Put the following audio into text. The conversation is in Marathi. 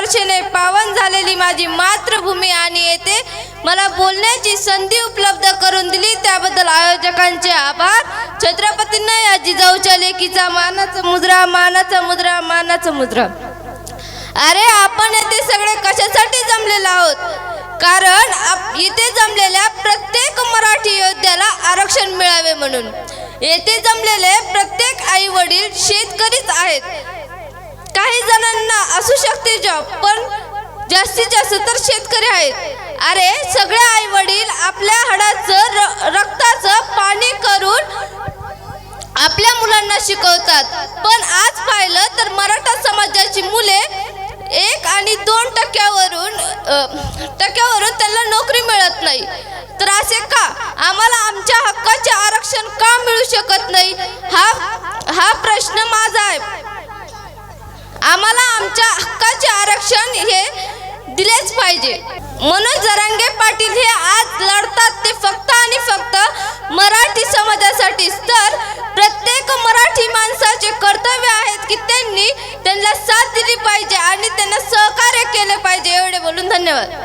रक्ताच्या पावन झालेली माझी मातृभूमी आणि येथे मला बोलण्याची संधी उपलब्ध करून दिली. त्याबद्दल आयोजकांचे आभार. छत्रपतींना या जिजाऊच्या लेकीचा मानाचा मुद्रा मानाचा मुद्रा मानाचा मुद्रा. अरे आपण येथे सगळे कशासाठी जमलेलो आहोत? कारण आप- इथे जमलेल्या प्रत्येक मराठी योद्ध्याला आरक्षण मिळावे म्हणून. येथे जमलेले प्रत्येक आई वडील शेतकरीच आहेत. काही जणांना असू शकते जॉब पण जास्तीत जास्त तर शेतकरी आहेत. अरे सगळे आई वडील आपल्या हाडाचं र- रक्ताचं पाणी करून आपल्या मुलांना शिकवतात. पण आज पाहिलं तर मराठा समाजाची मुले एक आणि दोन टक्क्यावरून टक्क्यावरून त्यांना नोकरी मिळत नाही. तर असे का? आम्हाला आमच्या हक्काचे आरक्षण का मिळू शकत नाही? हा हा प्रश्न आम्हाला आमच्या हक्काचे आरक्षण हे दिलेच पाहिजे. मनोज जरांगे पाटील हे आज लढतात ते फक्त आणि फक्त मराठी समाजासाठीच तर प्रत्येक मराठी माणसाचे कर्तव्य आहेत की त्यांनी त्यांना साथ दिली पाहिजे आणि त्यांना सहकार्य केले पाहिजे. एवढे बोलून धन्यवाद.